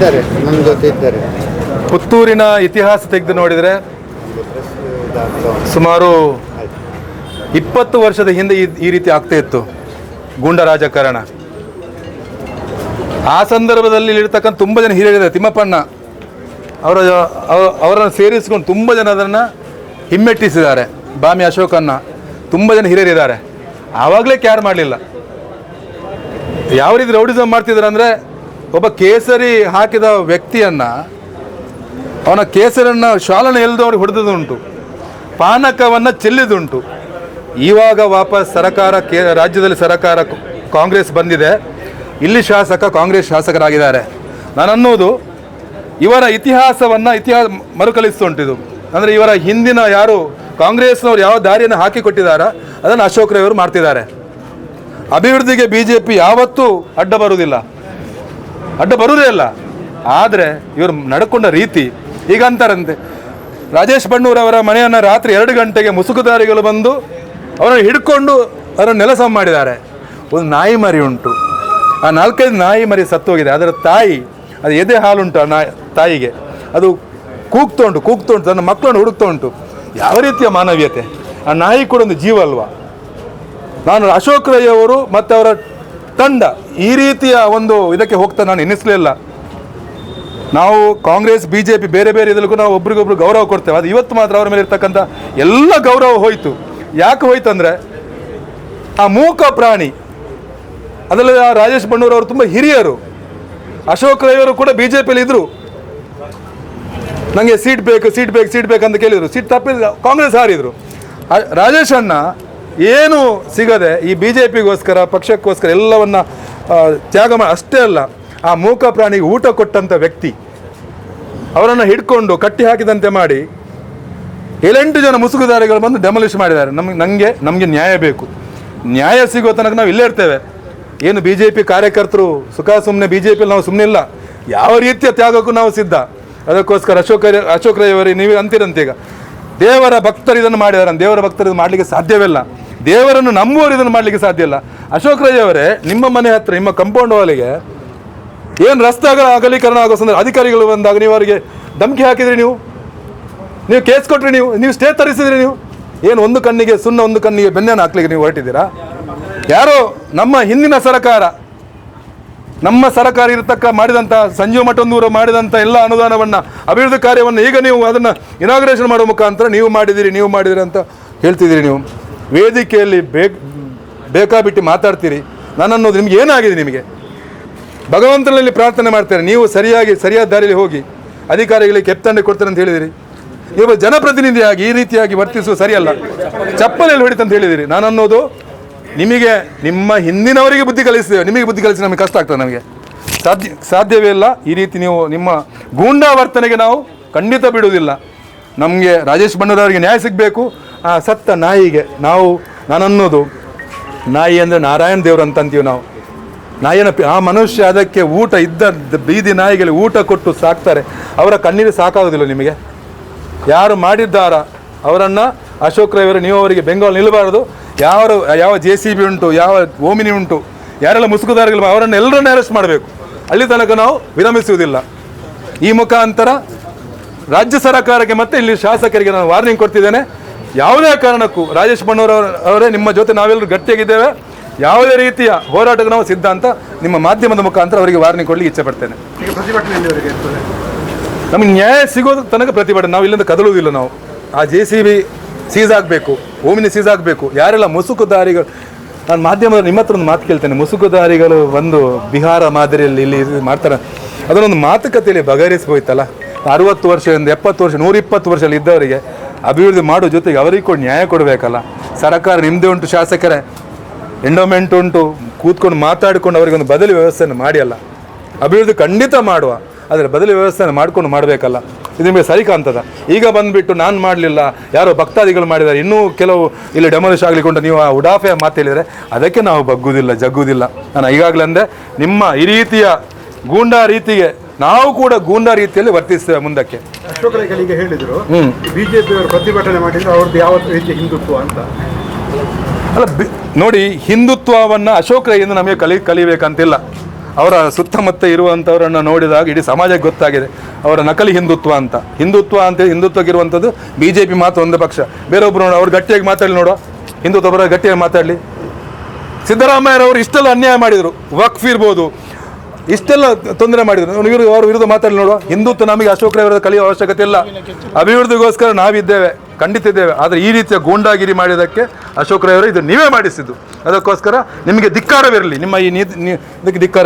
ಇದ್ದಾರೆ ನಮ್ಮ ಜೊತೆ ಇದ್ದಾರೆ. ಪುತ್ತೂರಿನ ಇತಿಹಾಸ ತೆಗೆದು ನೋಡಿದರೆ ಸುಮಾರು ಇಪ್ಪತ್ತು ವರ್ಷದ ಹಿಂದೆ ಈ ರೀತಿ ಆಗ್ತಾ ಇತ್ತು ಗೂಂಡ ರಾಜಕಾರಣ. ಆ ಸಂದರ್ಭದಲ್ಲಿ ಇರ್ತಕ್ಕಂಥ ತುಂಬ ಜನ ಹಿರಿಯರಿದ್ದಾರೆ, ತಿಮ್ಮಪ್ಪಣ್ಣ. ಅವರ ಅವ- ಅವರನ್ನು ಸೇರಿಸ್ಕೊಂಡು ತುಂಬ ಜನ ಅದನ್ನು ಹಿಮ್ಮೆಟ್ಟಿಸಿದ್ದಾರೆ. ಬಾಮಿ ಅಶೋಕನ್ನ ತುಂಬ ಜನ ಹಿರಿಯರಿದ್ದಾರೆ. ಆವಾಗಲೇ ಕ್ಯಾರ್ ಮಾಡಲಿಲ್ಲ. ಯಾವ ರೀತಿ ರೌಡಿಸಮ್ ಮಾಡ್ತಿದ್ದಾರೆ ಅಂದರೆ ಒಬ್ಬ ಕೇಸರಿ ಹಾಕಿದ ವ್ಯಕ್ತಿಯನ್ನು, ಅವನ ಕೇಸರನ್ನು ಶಾಲನ ಎಲ್ದವ್ರಿಗೆ ಹೊಡೆದುದುಂಟು ಪಾನಕವನ್ನು ಚೆಲ್ಲಿದುಂಟು ಇವಾಗ ವಾಪಸ್ ಸರಕಾರ ಕೇ, ರಾಜ್ಯದಲ್ಲಿ ಸರಕಾರ ಕಾಂಗ್ರೆಸ್ ಬಂದಿದೆ. ಇಲ್ಲಿ ಶಾಸಕ, ಕಾಂಗ್ರೆಸ್ ಶಾಸಕರಾಗಿದ್ದಾರೆ. ನಾನು ಅನ್ನೋದು ಇವರ ಇತಿಹಾಸವನ್ನು ಇತಿಹಾಸ ಮರುಕಳಿಸ್ತುಂಟಿದು ಅಂದರೆ ಇವರ ಹಿಂದಿನ ಯಾರು, ಕಾಂಗ್ರೆಸ್ನವ್ರು ಯಾವ ದಾರಿಯನ್ನು ಹಾಕಿಕೊಟ್ಟಿದ್ದಾರ ಅದನ್ನು ಅಶೋಕ್ ರೈ ಅವರು ಮಾಡ್ತಿದ್ದಾರೆ. ಅಭಿವೃದ್ಧಿಗೆ ಬಿ ಜೆ ಪಿ ಯಾವತ್ತೂ ಅಡ್ಡ ಬರುವುದಿಲ್ಲ. ಅಡ್ಡ ಬರುವುದೇ ಇಲ್ಲ. ಆದರೆ ಇವರು ನಡ್ಕೊಂಡ ರೀತಿ ಈಗ ಅಂತಾರಂತೆ. ರಾಜೇಶ್ ಬಣ್ಣೂರವರ ಮನೆಯನ್ನು ರಾತ್ರಿ ಎರಡು ಗಂಟೆಗೆ ಮುಸುಕುದಾರಿಗಳು ಬಂದು ಅವರನ್ನು ಹಿಡ್ಕೊಂಡು ಅವರನ್ನು ನೆಲಸಮ ಮಾಡಿದ್ದಾರೆ. ಒಂದು ನಾಯಿ ಮರಿ ಉಂಟು. ಆ ನಾಲ್ಕೈದು ನಾಯಿ ಮರಿ ಸತ್ತೋಗಿದೆ. ಅದರ ತಾಯಿ, ಅದು ಎದೆ ಹಾಲುಂಟು ಆ ನಾಯಿ, ತಾಯಿಗೆ. ಅದು ಕೂಗ್ತಾ ಉಂಟು ಕೂಗ್ತಾ ಉಂಟು. ತನ್ನ ಮಕ್ಕಳನ್ನು ಹುಡುಕ್ತಾ ಉಂಟು. ಯಾವ ರೀತಿಯ ಮಾನವೀಯತೆ? ಆ ನಾಯಿ ಕೂಡ ಒಂದು ಜೀವ ಅಲ್ವಾ? ನಾನು ಅಶೋಕ್ ರೈ ಅವರು ಮತ್ತು ಅವರ ತಂಡ ಈ ರೀತಿಯ ಒಂದು ಇದಕ್ಕೆ ಹೋಗ್ತಾ ನಾನು ಎನಿಸಲಿಲ್ಲ ನಾವು ಕಾಂಗ್ರೆಸ್ ಬಿ ಜೆ ಪಿ ಬೇರೆ ಬೇರೆ ಇದಕ್ಕೂ ನಾವು ಒಬ್ರಿಗೊಬ್ರು ಗೌರವ ಕೊಡ್ತೇವೆ. ಅದು ಇವತ್ತು ಮಾತ್ರ ಅವರ ಮೇಲೆ ಇರ್ತಕ್ಕಂಥ ಎಲ್ಲ ಗೌರವ ಹೋಯಿತು. ಯಾಕೆ ಹೋಯ್ತು ಅಂದರೆ ಆ ಮೂಕ ಪ್ರಾಣಿ, ಅದರಲ್ಲಿ ಆ ರಾಜೇಶ್ ಬಣ್ಣೂರು ಅವರು ತುಂಬ ಹಿರಿಯರು. ಅಶೋಕ್ ರೈ ಅವರು ಕೂಡ ಬಿ ಜೆ ಪಿಯಲ್ಲಿ ಇದ್ದರು ನನಗೆ ಸೀಟ್ ಬೇಕು ಸೀಟ್ ಬೇಕು ಸೀಟ್ ಬೇಕು ಅಂತ ಕೇಳಿದರು. ಸೀಟ್ ತಪ್ಪಿದ ಕಾಂಗ್ರೆಸ್ ಹಾರಿದರು. ರಾಜೇಶ್ ಅಣ್ಣ ಏನು ಸಿಗದೆ ಈ ಬಿ ಜೆ ಪಿಗೋಸ್ಕರ ಪಕ್ಷಕ್ಕೋಸ್ಕರ ಎಲ್ಲವನ್ನ ತ್ಯಾಗ ಮಾಡಿ ಅಷ್ಟೇ ಅಲ್ಲ, ಆ ಮೂಕ ಪ್ರಾಣಿಗೆ ಊಟ ಕೊಟ್ಟಂಥ ವ್ಯಕ್ತಿ, ಅವರನ್ನು ಹಿಡ್ಕೊಂಡು ಕಟ್ಟಿ ಹಾಕಿದಂತೆ ಮಾಡಿ ಏಳೆಂಟು ಜನ ಮುಸುಗುದಾರಿಗಳು ಬಂದು ಡೆಮಲಿಷ್ ಮಾಡಿದ್ದಾರೆ. ನಮಗೆ ನನಗೆ ನಮಗೆ ನ್ಯಾಯ ಬೇಕು. ನ್ಯಾಯ ಸಿಗೋ ತನಕ ನಾವು ಇಲ್ಲೇ ಇರ್ತೇವೆ. ಏನು ಬಿ ಜೆ ಪಿ ಕಾರ್ಯಕರ್ತರು ಸುಖ ಸುಮ್ಮನೆ ಬಿ ಜೆ ಪಿಲಿ ನಾವು ಸುಮ್ಮನೆ ಇಲ್ಲ. ಯಾವ ರೀತಿಯ ತ್ಯಾಗಕ್ಕೂ ನಾವು ಸಿದ್ಧ. ಅದಕ್ಕೋಸ್ಕರ ಅಶೋಕ, ಅಶೋಕ್ ರೈ ಅವರೇ ನೀವು ಅಂತೀರಂತೆ ಈಗ. ದೇವರ ಭಕ್ತರು ಇದನ್ನು ಮಾಡಿದ್ದಾರೆ. ದೇವರ ಭಕ್ತರು ಇದನ್ನು ಮಾಡಲಿಕ್ಕೆ ಸಾಧ್ಯವಿಲ್ಲ. ದೇವರನ್ನು ನಂಬುವರು ಇದನ್ನು ಮಾಡಲಿಕ್ಕೆ ಸಾಧ್ಯ ಇಲ್ಲ. ಅಶೋಕ್ ರೈ ಅವರೇ, ನಿಮ್ಮ ಮನೆ ಹತ್ರ, ನಿಮ್ಮ ಕಂಪೌಂಡ್ ವಾಲಿಗೆ ಏನು ರಸ್ತೆಗಳ ಅಗಲೀಕರಣ ಆಗೋ ಸಂದರ್ಭ ಅಧಿಕಾರಿಗಳು ಬಂದಾಗ ನೀವು ಅವರಿಗೆ ಧಮಕಿ ಹಾಕಿದ್ರಿ ನೀವು? ನೀವು ಕೇಸ್ ಕೊಟ್ರಿ ನೀವು? ನೀವು ಸ್ಟೇ ತರಿಸಿದ್ರಿ ನೀವು? ಏನು ಒಂದು ಕಣ್ಣಿಗೆ ಸುಣ್ಣ, ಒಂದು ಕಣ್ಣಿಗೆ ಬೆನ್ನೆಯನ್ನು ಹಾಕ್ಲಿಕ್ಕೆ ನೀವು ಹೊರಟಿದ್ದೀರಾ? ಯಾರೋ ನಮ್ಮ ಹಿಂದಿನ ಸರಕಾರ, ನಮ್ಮ ಸರಕಾರ ಇರತಕ್ಕ ಮಾಡಿದಂಥ ಸಂಜೀವ ಮಠೊಂದೂರು ಮಾಡಿದಂಥ ಎಲ್ಲ ಅನುದಾನವನ್ನು, ಅಭಿವೃದ್ಧಿ ಕಾರ್ಯವನ್ನು ಈಗ ನೀವು ಅದನ್ನು ಇನಾಗ್ರೇಷನ್ ಮಾಡೋ ಮುಖಾಂತರ ನೀವು ಮಾಡಿದಿರಿ ನೀವು ಮಾಡಿದಿರಿ ಅಂತ ಹೇಳ್ತಿದ್ದೀರಿ ನೀವು. ವೇದಿಕೆಯಲ್ಲಿ ಬೇಕ್ ಬೇಕಾಬಿಟ್ಟು ಮಾತಾಡ್ತೀರಿ. ನಾನು ಅನ್ನೋದು ನಿಮ್ಗೆ ಏನಾಗಿದೆ ನಿಮಗೆ? ಭಗವಂತನಲ್ಲಿ ಪ್ರಾರ್ಥನೆ ಮಾಡ್ತಾರೆ, ನೀವು ಸರಿಯಾಗಿ, ಸರಿಯಾದ ದಾರಿಯಲ್ಲಿ ಹೋಗಿ, ಅಧಿಕಾರಿಗಳಿಗೆ ಕೆಪ್ತಂಡೆ ಕೊಡ್ತಾರೆ ಅಂತ ಹೇಳಿದಿರಿ. ನೀವು ಜನಪ್ರತಿನಿಧಿಯಾಗಿ ಈ ರೀತಿಯಾಗಿ ವರ್ತಿಸುವ ಸರಿಯಲ್ಲ. ಚಪ್ಪಲೆಯಲ್ಲಿ ಹೊಡಿತಂತ ಹೇಳಿದಿರಿ. ನಾನು ಅನ್ನೋದು ನಿಮಗೆ, ನಿಮ್ಮ ಹಿಂದಿನವರಿಗೆ ಬುದ್ಧಿ ಕಲಿಸ್ತೇವೆ ನಿಮಗೆ ಬುದ್ಧಿ ಕಲಿಸಿ ನಮಗೆ ಕಷ್ಟ ಆಗ್ತದೆ ನಮಗೆ. ಸಾಧ್ಯ, ಸಾಧ್ಯವೇ ಇಲ್ಲ. ಈ ರೀತಿ ನೀವು ನಿಮ್ಮ ಗೂಂಡಾ ವರ್ತನೆಗೆ ನಾವು ಖಂಡಿತ ಬಿಡುವುದಿಲ್ಲ. ನಮಗೆ ರಾಜೇಶ್ ಬಣ್ಣರವರಿಗೆ ನ್ಯಾಯ ಸಿಗಬೇಕು. ಆ ಸತ್ತ ನಾಯಿಗೆ ನಾವು ನಾನು ಅನ್ನೋದು ನಾಯಿ ಅಂದರೆ ನಾರಾಯಣ ದೇವರು ಅಂತಂತೀವಿ ನಾವು. ನಾಯಿನ ಆ ಮನುಷ್ಯ ಅದಕ್ಕೆ ಊಟ ಇದ್ದ ಬೀದಿ ನಾಯಿಗಳಿಗೆ ಊಟ ಕೊಟ್ಟು ಸಾಕ್ತಾರೆ. ಅವರ ಕಣ್ಣೀರು ಸಾಕಾಗೋದಿಲ್ಲ ನಿಮಗೆ? ಯಾರು ಮಾಡಿದ್ದಾರ ಅವರನ್ನು? ಅಶೋಕ್ ರೈವರು ನೀವು ಅವರಿಗೆ ಬೆಂಗಾಲ್ ನಿಲ್ಲಬಾರದು ಯಾವ ಯಾವ ಜೆ ಸಿ ಬಿ ಉಂಟು, ಯಾವ ಓಮಿನಿ ಉಂಟು, ಯಾರೆಲ್ಲ ಮುಸುಕುದಾರಗಳು ಅವರನ್ನು ಎಲ್ಲರನ್ನ ಅರೆಸ್ಟ್ ಮಾಡಬೇಕು. ಅಲ್ಲಿ ತನಕ ನಾವು ವಿರಮಿಸುವುದಿಲ್ಲ. ಈ ಮುಖಾಂತರ ರಾಜ್ಯ ಸರ್ಕಾರಕ್ಕೆ ಮತ್ತೆ ಇಲ್ಲಿ ಶಾಸಕರಿಗೆ ನಾನು ವಾರ್ನಿಂಗ್ ಕೊಡ್ತಿದ್ದೇನೆ. ಯಾವುದೇ ಕಾರಣಕ್ಕೂ ರಾಜೇಶ್ ಬಣ್ಣೂರ್ ಅವರೇ ನಿಮ್ಮ ಜೊತೆ ನಾವೆಲ್ಲರೂ ಗಟ್ಟಿಯಾಗಿದ್ದೇವೆ. ಯಾವುದೇ ರೀತಿಯ ಹೋರಾಟಕ್ಕೆ ನಾವು ಸಿದ್ಧ ಅಂತ ನಿಮ್ಮ ಮಾಧ್ಯಮದ ಮುಖಾಂತರ ಅವರಿಗೆ ವಾರ್ನಿಂಗ್ ಕೊಡಲಿ ಇಚ್ಛೆ ಪಡ್ತೇನೆ. ನಮಗೆ ನ್ಯಾಯ ಸಿಗೋದು ತನಕ ಪ್ರತಿಭಟನೆ. ನಾವು ಇಲ್ಲಿಂದ ಕದಲುವುದಿಲ್ಲ ನಾವು. ಆ ಜೆ ಸಿ ಬಿ ಸೀಸ್ ಆಗಬೇಕು ಓಮಿನಿ ಸೀಸ್ ಆಗಬೇಕು. ಯಾರೆಲ್ಲ ಮುಸುಕುದಾರಿಗಳು ನಾನು ಮಾಧ್ಯಮದ ನಿಮ್ಮ ಹತ್ರ ಒಂದು ಮಾತು ಕೇಳ್ತೇನೆ. ಮುಸುಕುದಾರಿಗಳು ಒಂದು ಬಿಹಾರ ಮಾದರಿಯಲ್ಲಿ ಇಲ್ಲಿ ಮಾಡ್ತಾರೆ. ಅದನ್ನೊಂದು ಮಾತುಕತೆಯಲ್ಲಿ ಬಗೆಹರಿಸ್ಬೋಯ್ತಲ್ಲ? ಅರುವತ್ತು ವರ್ಷದಿಂದ ಎಪ್ಪತ್ತು ವರ್ಷ ನೂರಿಪ್ಪತ್ತು ವರ್ಷದಲ್ಲಿ ಇದ್ದವರಿಗೆ ಅಭಿವೃದ್ಧಿ ಮಾಡೋ ಜೊತೆಗೆ ಅವರಿಗೆ ಕೂಡ ನ್ಯಾಯ ಕೊಡಬೇಕಲ್ಲ. ಸರ್ಕಾರ ನಿಮ್ಮದೇ ಉಂಟು ಶಾಸಕರೇ. ಎಂಡೋಮೆಂಟ್ ಉಂಟು. ಕೂತ್ಕೊಂಡು ಮಾತಾಡಿಕೊಂಡು ಅವರಿಗೊಂದು ಬದಲಿ ವ್ಯವಸ್ಥೆಯನ್ನು ಮಾಡಿ ಅಲ್ಲ. ಅಭಿವೃದ್ಧಿ ಖಂಡಿತ ಮಾಡುವ. ಆದರೆ ಬದಲಿ ವ್ಯವಸ್ಥೆಯನ್ನು ಮಾಡಿಕೊಂಡು ಮಾಡಬೇಕಲ್ಲ. ಇದು ನಿಮಗೆ ಸರಿ ಕಾಣ್ತದ? ಈಗ ಬಂದುಬಿಟ್ಟು ನಾನು ಮಾಡಲಿಲ್ಲ. ಯಾರೋ ಭಕ್ತಾದಿಗಳು ಮಾಡಿದ್ದಾರೆ. ಇನ್ನೂ ಕೆಲವು ಇಲ್ಲಿ ಡೆಮಾಲಿಷ್ ಆಗಲಿಕೊಂಡು ನೀವು ಆ ಉಡಾಫೆ ಮಾತು ಹೇಳಿದರೆ ಅದಕ್ಕೆ ನಾವು ಬಗ್ಗುವುದಿಲ್ಲ, ಜಗ್ಗುವುದಿಲ್ಲ. ನಾನು ಈಗಾಗಲೇ ಅಂದೆ, ನಿಮ್ಮ ಈ ರೀತಿಯ ಗೂಂಡಾ ರೀತಿಗೆ ನಾವು ಕೂಡ ಗೂಂಡಾ ರೀತಿಯಲ್ಲಿ ವರ್ತಿಸ್ತೇವೆ ಮುಂದಕ್ಕೆ. ಅಶೋಕ್ ರೈಗಳಿಗೆ ಹೇಳಿದ್ರು ಹ್ಮ್. ಬಿಜೆಪಿ ಅವರು ಪ್ರತಿಭಟನೆ ಮಾಡಿದ್ರು ಅವ್ರದ್ದು ಯಾವ ರೀತಿ ಹಿಂದುತ್ವ ಅಂತ? ಅಲ್ಲ ಬಿ- ನೋಡಿ ಹಿಂದುತ್ವವನ್ನು ಅಶೋಕ್ ರೈಯಿಂದ ನಮಗೆ ಕಲಿ ಕಲಿಬೇಕಂತಿಲ್ಲ. ಅವರ ಸುತ್ತಮುತ್ತ ಇರುವಂಥವರನ್ನು ನೋಡಿದಾಗ ಇಡೀ ಸಮಾಜಕ್ಕೆ ಗೊತ್ತಾಗಿದೆ. ಅವರ ನಕಲಿ ಹಿಂದುತ್ವ ಅಂತ. ಹಿಂದುತ್ವ ಅಂತ ಹಿಂದುತ್ವಕ್ಕಿರುವಂಥದ್ದು ಬಿ ಜೆ ಪಿ ಮಾತ್ರ ಒಂದು ಪಕ್ಷ. ಬೇರೊಬ್ರು ನೋಡೋ ಅವ್ರು ಗಟ್ಟಿಯಾಗಿ ಮಾತಾಡಲಿ ನೋಡೋ. ಹಿಂದುತ್ವ ಬರೋ ಗಟ್ಟಿಯಾಗಿ ಮಾತಾಡಲಿ. ಸಿದ್ದರಾಮಯ್ಯರವರು ಇಷ್ಟೆಲ್ಲ ಅನ್ಯಾಯ ಮಾಡಿದರು. ವಕ್ಫ್ ಇರ್ಬೋದು. ಇಷ್ಟೆಲ್ಲ ತೊಂದರೆ ಮಾಡಿದ್ರು. ಅವ್ರು ವಿರುದ್ಧ ಮಾತಾಡಿ ನೋಡುವ. ಹಿಂದುತ್ವ ನಮಗೆ ಅಶೋಕ ವಿರುದ್ಧ ಕಲಿಯುವ ಅವಶ್ಯಕತೆ ಇಲ್ಲ. ಅಭಿವೃದ್ಧಿಗೋಸ್ಕರ ನಾವಿದ್ದೇವೆ ಖಂಡಿತ ಇದ್ದೇವೆ ಆದರೆ ಈ ರೀತಿಯ ಗೂಂಡಾಗಿರಿ ಮಾಡಿದ್ದಕ್ಕೆ ಅಶೋಕ್ ಅವರು ಇದು ನೀವೇ ಮಾಡಿಸಿದ್ದು. ಅದಕ್ಕೋಸ್ಕರ ನಿಮಗೆ ಧಿಕ್ಕಾರವಿರಲಿ. ನಿಮ್ಮ ಈ ನೀ- ಇದಕ್ಕೆ ಧಿಕ್ಕಾರ